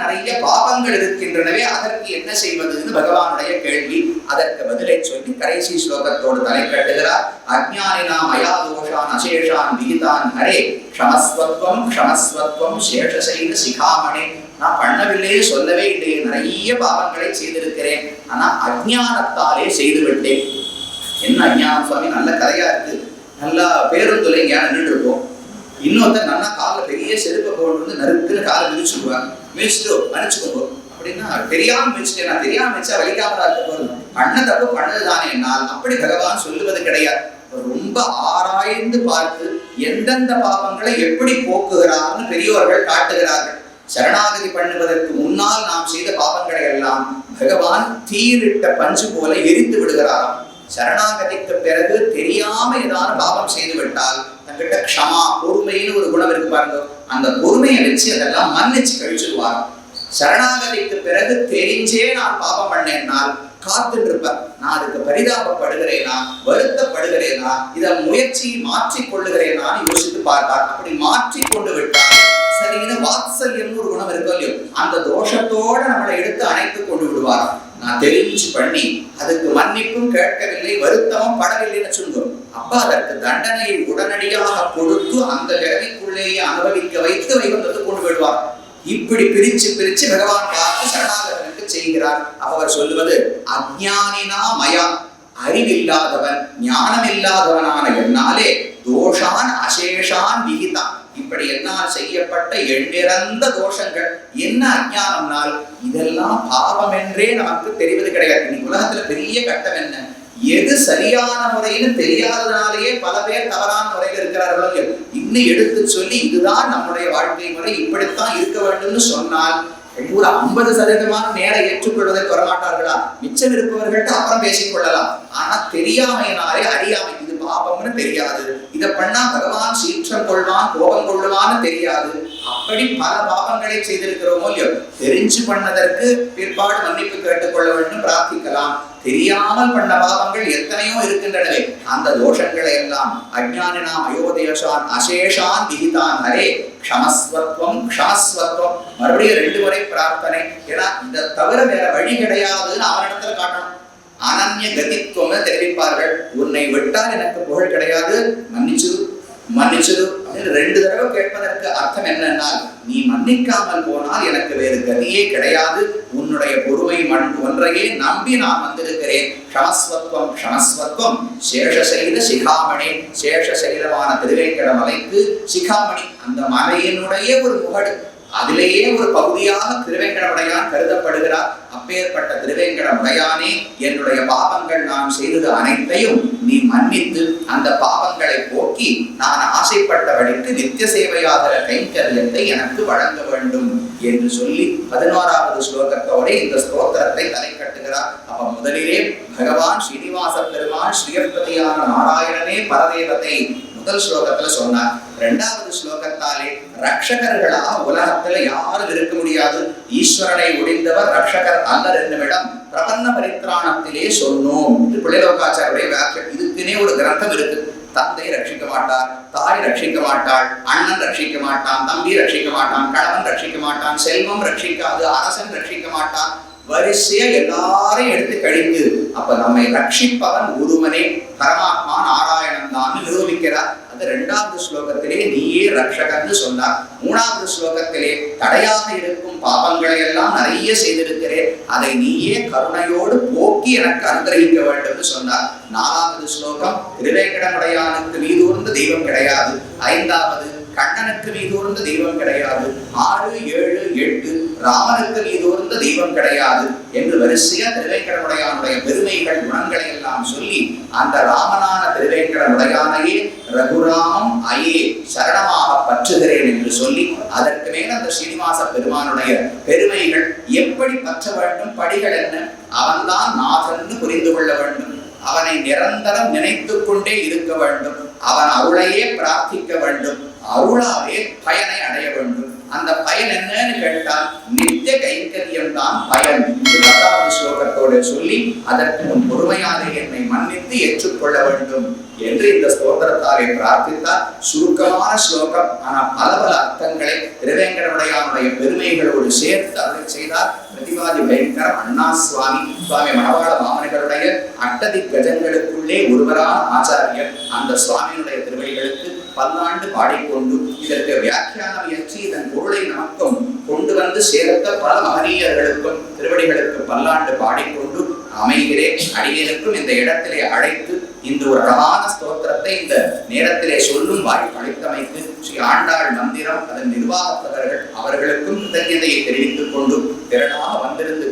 நிறைய பாபங்கள் இருக்கின்றனவே அதற்கு என்ன செய்வதுன்னு பகவானுடைய கேள்வி. அதற்கு பதிலை சொல்லி கடைசி ஸ்லோகத்தோடு தலை கட்டுகிறார் அஜ்ஞானினா மயாதோஷான் அசேஷான் விகிதான் ஹரே. க்ஷமஸ்வத்வம் க்ஷமஸ்வத்வம் சேஷசைன சிகாமணே. நான் பண்ணவில்லையே சொல்லவே இல்லையே நிறைய பாவங்களை செய்திருக்கிறேன். ஆனா அஜ்ஞானத்தாலே செய்துவிட்டேன். என்ன அஞ்ஞானம் சுவாமி? நல்ல கதை. இன்னொருத்தர் நல்லா காலில் பெரிய செருப்பை போட்டு வந்து நறுக்குன்னு காலை மிதிச்சுக்குவாங்க மிதிச்சுட்டு மன்னிச்சுக்கோங்க அப்படின்னா தெரியாம மிதிச்சுட்டேன் நான் தெரியாம மிதிச்சா வலிக்காமலா இருக்க போதும் பண்ண தப்பு பண்ணதுதானே என்னால். அப்படி பகவான் சொல்லுவது கிடையாது. ரொம்ப ஆராய்ந்து பார்த்து எந்தெந்த பாவங்களை எப்படி போக்குகிறார்னு பெரியோர்கள் காட்டுகிறார்கள். சரணாகதி பண்ணுவதற்கு முன்னால் நாம் செய்த பாவங்களை எல்லாம் பகவான் தீரிட்ட பஞ்சு போல எரித்து விடுகிறாராம். சரணாகதிக்கு பிறகு தெரியாம ஏதாவது பாவம் செய்து விட்டால் தங்கிட்ட க்ஷமா பொறுமைன்னு ஒரு குணம் இருக்கு பாருங்க. அந்த பொறுமையை வச்சு அதெல்லாம் மன்னிச்சு கழிச்சுடுவாராம் சரணாகதிக்கு பிறகு தெரிஞ்சே நான் பாவம் பண்ணேன்னால் காத்துட்டு இருப்பேன் நான் அதுக்கு பரிதாபப்படுகிறேனா வருத்தப்படுகிறேனா இதை முயற்சி மாற்றிக் கொள்ளுகிறேனான்னு யோசித்து பார்த்தார். அப்படி மாற்றி கொண்டு விட்டார் சரின்னு வாத்சல்யம்னு ஒரு குணம் இருக்கோ இல்லையோ அந்த தோஷத்தோட நம்மளை எடுத்து அணைத்து கொண்டு விடுவாராம். நான் தெரிஞ்சு பண்ணி அதுக்கு மன்னிப்பும் கேட்கவில்லை வருத்தமும் படவில்லைன்னு சொல்லுவோம். அப்ப அதற்கு தண்டனையை உடனடியாக கொடுத்து அந்த பிறவிக்குள்ளேயே அனுபவிக்க வைத்து வைகுந்தத்துக்கு கொண்டு விடுவார் இப்படி பிரிச்சு பிரிச்சு பகவான் பார்த்து சரணாகதனுக்கு செய்கிறார். அவர் சொல்லுவது அஜ்ஞானினா மயா அறிவில்லாதவன் ஞானம் இல்லாதவனான என்னாலே தோஷான் அசேஷான் விகிதான் இப்படி என்னால் செய்யப்பட்ட எண்ணிறந்த தோஷங்கள். என்ன அஞ்ஞானம்னால் இதெல்லாம் பாவம் என்றே நமக்கு தெரிவது கிடையாது. இன்னைக்கு உலகத்துல பெரிய கட்டம் என்ன? எது சரியான முறைன்னு தெரியாததுனாலேயே பல பேர் தவறான முறையில் இருக்கிறார்கள் இன்னும் எடுத்து சொல்லி இதுதான் நம்முடைய வாழ்க்கை முறை. இப்படித்தான் இருக்க வேண்டும்னு சொன்னால் ஒரு ஐம்பது சதவீதமான நேரம் ஏற்றுக்கொள்வதை வரமாட்டார்களா மிச்சம் இருப்பவர்கள்ட்ட அப்புறம் பேசிக் கொள்ளலாம் ஆனா தெரியாமையினாலே அறியாமை பாபம்னு தெரியாது. இதை பண்ணா பகவான் சீற்றம் கொள்வான் கோபம் கொள்ளுவான்னு தெரியாது. அப்படி பல பாபங்களை செய்திருக்கிறோமோ இல்லையோ? தெரிஞ்சு பண்ணதற்கு பிற்பாடு மன்னிப்பு கேட்டுக்கொள்ள வேண்டும் பிரார்த்திக்கலாம். தெரியாமல் பண்ண பாவங்கள் எத்தனையோ இருக்கின்றனவே. அந்த தோஷங்களை எல்லாம் அஜானினாம் அயோதேஷான் அசேஷான் விகிதான் ஹரே க்ஷமஸ்வத்வம் க்ஷாஸ்வத்வம் மறுபடியும் ரெண்டு முறை பிரார்த்தனை. ஏன்னா இதை தவிர வேற வழி கிடையாதுன்னு அவனிடத்துல காட்டணும். அனன்ய கதித்துவம் தெரிவிப்பார்கள். உன்னை விட்டால் எனக்கு புகழ் கிடையாது. மன்னிச்சிரு மன்னிச்சிரு அப்படின்னு ரெண்டு தடவை கேட்பதற்கு அர்த்தம் என்னென்னால் நீ மன்னிக்காமல் போனால் எனக்கு வேறு கதியே கிடையாது. உன்னுடைய பொறுமை மண் ஒன்றையே நம்பி நான் வந்திருக்கிறேன். க்ஷமஸ்வத்வம் க்ஷமஸ்வத்வம் சேஷசைல சிகாமணி சேஷசைலமான திருவேங்கட மலைக்கு சிகாமணி. அந்த மலையினுடைய ஒரு முகடு அதிலேயே ஒரு பகுதியாக திருவேங்கடமுடையான் கருதப்படுகிறார். அப்பேற்பட்ட திருவேங்கடமுடையானே என்னுடைய பாவங்கள் நான் செய்தது அனைத்தையும் நீ மன்னித்து அந்த பாவங்களை போக்கி நான் ஆசைப்பட்டபடிக்கு நித்திய சேவையாகிற கைங்கரியத்தை எனக்கு வழங்க வேண்டும் என்று சொல்லி பதினோராவது ஸ்லோகத்தோட இந்த ஸ்தோத்திரத்தை தலை கட்டுகிறார் அப்ப முதலிலே பகவான் ஸ்ரீனிவாச பெருமான் ஸ்ரீயப்பதியான நாராயணனே பரதேவத்தை முதல் ஸ்லோகத்துல சொன்னார். இரண்டாவது ஸ்லோகத்தாலே ரக்ஷகர்களா உலகத்துல யாரும் இருக்க முடியாது. ஈஸ்வரனை ஒடிந்தவர் ரக்ஷகர் அல்லர் என்னுமிடம் பிரபன்ன பரித்ராணத்திலே சொன்னோம். இது பிள்ளைலோகாச்சாருடைய வாக்கியம். இதுக்குனே ஒரு கிரந்தம் இருக்கு. தந்தை ரட்சிக்க மாட்டார் தாய் ரட்சிக்க மாட்டாள் அண்ணன் ரட்சிக்க மாட்டான் தம்பி ரட்சிக்க மாட்டான் கணவன் ரட்சிக்க மாட்டான் செல்வம் ரட்சிக்காது அரசன் ரட்சிக்க மாட்டான். வரிசையா எல்லாரையும் எடுத்து கழிந்து அப்ப நம்மை ரட்சிப்பவன் ஒருவனே பரமாத்மா நாராயணன். தான் அந்த இரண்டாவது ஸ்லோகத்திலே நீயே ரக்ஷகன்னு சொன்னார். மூணாவது ஸ்லோகத்திலே தடையாக இருக்கும் பாபங்களை எல்லாம் நிறைய செய்திருக்கிறேன். அதை நீயே கருணையோடு போக்கி எனக்கு அனுகிரகிக்க வேண்டும்னு சொன்னார். நாலாவது ஸ்லோகம் திருவேங்கடமுடையானுக்கு மீதூர்ந்த தெய்வம் கிடையாது. ஐந்தாவது கண்ணனுக்கு மீதூர்ந்த தெய்வம் கிடையாது. ஆறு ஏழு எட்டு ராமனுக்கு மீதூர்ந்த தெய்வம் கிடையாது என்று வரிசையா திருவேங்கடமுடையானுடைய பெருமைகள் குணங்களை எல்லாம் சொல்லி அந்த ராமனான திருவேங்கடமுடையானையே ரகுராமம் அயே சரணமாக பற்றுகிறேன் என்று சொல்லி அதற்கு மேல் அந்த ஸ்ரீனிவாச பெருமானுடைய பெருமைகள் எப்படி பற்ற வேண்டும் படிகள் என்ன? அவன்தான் நாதன்னு புரிந்து கொள்ள வேண்டும். அவனை நிரந்தரம் நினைத்து கொண்டே இருக்க வேண்டும். அவன் அருளையே பிரார்த்திக்க வேண்டும். அருளாலே பயனை அடைய வேண்டும். அந்த பயன் என்னன்னு கேட்டால் நித்திய கைங்கரியம் தான் பயன் பத்தாவது ஸ்லோகத்தோடு சொல்லி அதற்கு பொறுமையாக என்னை மன்னித்து ஏற்றுக்கொள்ள வேண்டும் என்று இந்த ஸ்தோத்திரத்தாலே பிரார்த்தித்தார். சுருக்கமான ஸ்லோகம். ஆனால் பல பல அர்த்தங்களை திருவேங்கடமுடையானுடைய பெருமைகளோடு சேர்த்து அருள் செய்தார். பிரதிவாதி பயங்கரம் அண்ணா சுவாமி சுவாமி மணவாள மாமனிகளுடைய அட்டதி கஜங்களுக்குள்ளே ஒருவரான ஆச்சாரியர் அந்த சுவாமியினுடைய திருவடிகளுக்கு பல்லாண்டு பாடிக்கொண்டு இதற்கு வியாக்கியானம் இயற்றி இதன் பொருளை நமக்கும் கொண்டு வந்து சேர்த்த பல மகனீயர்களுக்கும் திருவடிகளுக்கு பல்லாண்டு பாடிக்கொண்டு அமைகிறேன். அடியேனுக்கும் இந்த இடத்திலே அழைத்து இந்த ஒரு அழகான ஸ்தோத்திரத்தை இந்த நேரத்திலே சொல்லும் வாய்ப்பு அளித்தமைத்து ஸ்ரீ ஆண்டாள் மந்திரம் அதன் நிர்வாகத்தவர்கள் அவர்களுக்கும் கிருத்தಜ್ಞதையை தெரிவித்துக் கொண்டு திரளாக வந்திருந்து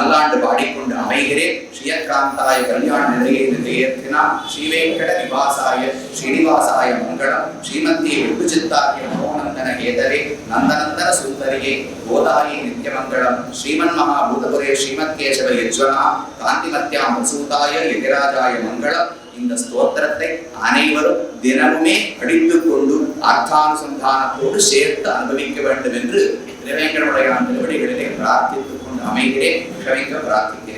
கேட்ட பல்லாண்டு பாடிக்கொண்டு அமைகிறேன். ஸ்ரீயகாந்தாய கல்யாண நிலையை நிலையத்தினால் ஸ்ரீவேங்கட நிவாசாய ஸ்ரீனிவாசாய மங்களம். ஸ்ரீமதி விட்டுச்சித்தாரிய மனோநந்தன கேதரே நந்தநந்தன சுந்தரியே கோதாயி நித்யமங்கலம். ஸ்ரீமன் மகாபூதபுரே ஸ்ரீமத் கேசவ யஜ்வனா காந்திமத்யாம் வசூதாய எதிராஜாய மங்களம். இந்த ஸ்தோத்திரத்தை அனைவரும் தினமுமே படித்து கொண்டு அர்த்தானுசந்தானத்தோடு சேர்த்து அனுபவிக்க வேண்டும் என்று திருவேங்கடமுடையான் திருவடிகளிலே பிரார்த்தித்துக் அமைகிறேன் க்ஷமிக்க பிரார்த்திக்கிறேன்